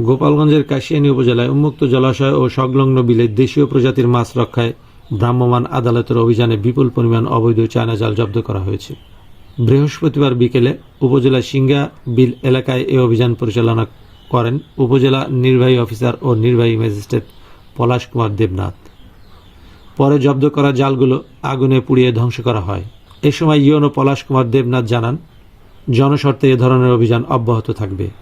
গোপালগঞ্জের কাশিয়ানী উপজেলায় উন্মুক্ত জলাশয় ও সংলগ্ন বিলে দেশীয় প্রজাতির মাছ রক্ষায় ভ্রাম্যমাণ আদালতের অভিযানে বিপুল পরিমাণ অবৈধ চায়না জাল জব্দ করা হয়েছে। বৃহস্পতিবার বিকেলে উপজেলা সিঙ্গা বিল এলাকায় এ অভিযান পরিচালনা করেন উপজেলা নির্বাহী অফিসার ও নির্বাহী ম্যাজিস্ট্রেট পলাশ কুমার দেবনাথ। পরে জব্দ করা জালগুলো আগুনে পুড়িয়ে ধ্বংস করা হয়। এ সময় ইয়নো পলাশ কুমার দেবনাথ জানান, জনস্বার্থে এ ধরনের অভিযান অব্যাহত থাকবে।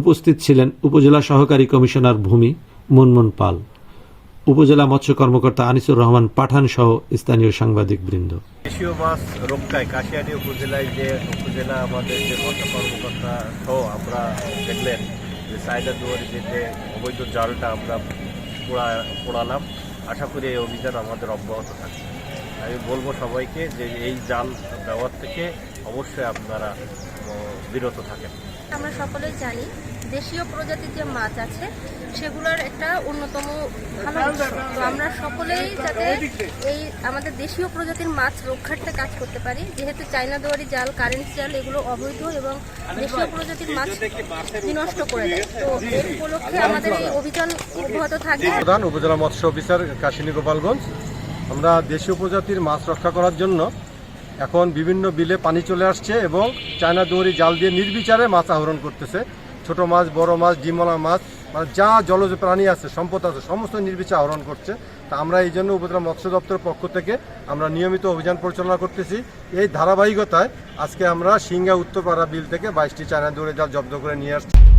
উপস্থিত ছিলেন উপজেলা সহকারী কমিশনার ভূমি মুনমুন পাল, উপজেলা মৎস্য কর্মকর্তা আনিসুর রহমান পাঠান সহ স্থানীয় সাংবাদিক বৃন্দ দেশীয় মাছ রক্ষায় কাশিয়ানী উপজেলায় যে উপজেলা আমাদের যে মৎস্য কর্মকর্তা সহ আমরা দেখলেন যে সাইডা দুয়ারি যেতে অবৈধ জালটা আমরা পোড়া, পোড়ালাম। আশা করি এই অভিযান আমাদের অব্যাহত থাকবে। আমি বলব সবাইকে যে এই জাল ব্যবহার থেকে অবশ্যই আপনারা বিরত থাকেন। আমরা সকলেই জানি দেশীয় প্রজাতির যে মাছ আছে সেগুলোর একটা অন্যতম ভালো তো আমরা সকলেই যাতে এই আমাদের দেশীয় প্রজাতির মাছ রক্ষার্থে কাজ করতে পারি। যেহেতু চাইনা দুয়ারি জাল কারেন্ট জাল এগুলো অবৈধ এবং দেশীয় প্রজাতির মাছ বিনষ্ট করে দেয়। তো এর উপলক্ষে আমাদের এই অভিযান অব্যাহত থাকবে। প্রধান উপজেলা মৎস্য অফিসার কাশিনী গোপালগঞ্জ। আমরা দেশীয় প্রজাতির মাছ রক্ষা করার জন্য এখন বিভিন্ন বিলে পানি চলে আসছে এবং চায়না দৌড়ি জাল দিয়ে নির্বিচারে মাছ আহরণ করতেছে। ছোট মাছ, বড় মাছ, ডিমলা মাছ মানে যা জলজ প্রাণী আছে, সম্পদ আছে, সমস্ত নির্বিচার আহরণ করছে। তা আমরা এই জন্য উপজেলা মৎস্য দপ্তরের পক্ষ থেকে আমরা নিয়মিত অভিযান পরিচালনা করতেছি। এই ধারাবাহিকতায় আজকে আমরা সিঙ্গা উত্তরপাড়া বিল থেকে বাইশটি চায়না দৌড়ে জাল জব্দ করে নিয়ে আসছি।